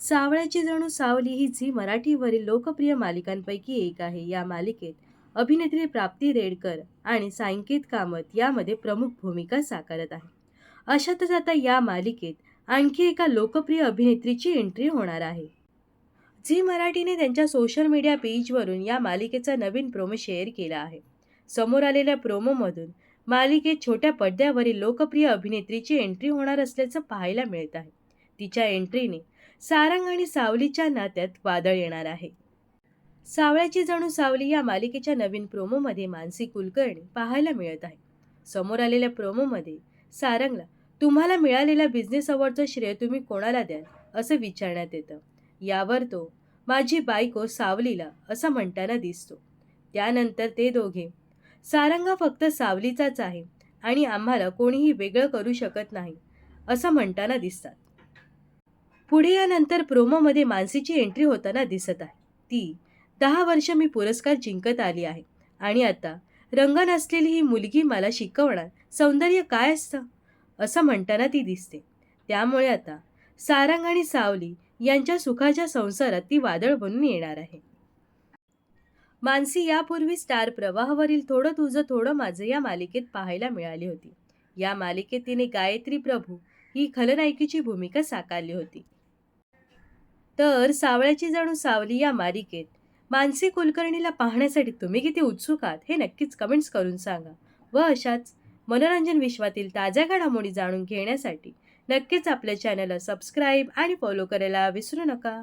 सावळ्याची जणू सावली ही झी मराठीवरील लोकप्रिय मालिकांपैकी एक आहे. या मालिकेत अभिनेत्री प्राप्ती रेडकर आणि सायंकित कामत यामध्ये प्रमुख भूमिका साकारत आहे अशातच आता या मालिकेत आणखी एका लोकप्रिय अभिनेत्रीची एंट्री होणार आहे. झी मराठीने त्यांच्या सोशल मीडिया पेजवरून या मालिकेचा नवीन प्रोमो शेअर केला आहे. समोर आलेल्या प्रोमोमधून मालिकेत छोट्या पडद्यावरील लोकप्रिय अभिनेत्रीची एंट्री होणार असल्याचं पाहायला मिळत आहे. तिच्या एंट्रीने सारंग आणि सावलीच्या नात्यात वादळ येणार आहे. सावळ्याची जणू सावली या मालिकेच्या नवीन प्रोमोमध्ये मानसी कुलकर्णी पाहायला मिळत आहे. समोर आलेल्या प्रोमोमध्ये सारंगला तुम्हाला मिळालेल्या बिझनेस अवॉर्डचं श्रेय तुम्ही कोणाला द्याल असं विचारण्यात येतं. यावर तो माझी बायको सावलीला असं म्हणताना दिसतो. त्यानंतर ते दोघे सारंग हा फक्त सावलीचाच आहे आणि आम्हाला कोणीही वेगळं करू शकत नाही असं म्हणताना दिसतात. पुढे यानंतर प्रोमोमध्ये मानसीची एंट्री होताना दिसत आहे. ती दहा वर्ष मी पुरस्कार जिंकत आली आहे. आणि आता रंग नसलेली ही मुलगी मला शिकवणार सौंदर्य काय असतं? असं म्हणताना ती दिसते. त्यामुळे आता सारंग आणि सावली यांच्या सुखाच्या संसारात ती वादळ बनून येणार आहे. मानसी यापूर्वी स्टार प्रवाहावरील थोडं तुझं थोडं माझं या मालिकेत पाहायला मिळाली होती. या मालिकेत तिने गायत्री प्रभू ही खलनायकीची भूमिका साकारली होती. तर सावळ्याची जणू सावली या मालिकेत. मानसी कुलकर्णीला पाहण्यासाठी तुम्ही किती उत्सुक आहात हे नक्कीच कमेंट्स करून सांगा. व अशाच मनोरंजन विश्वातील ताज्या घडामोडी जाणून घेण्यासाठी नक्कीच आपल्या चॅनलला सबस्क्राईब आणि फॉलो करायला विसरू नका.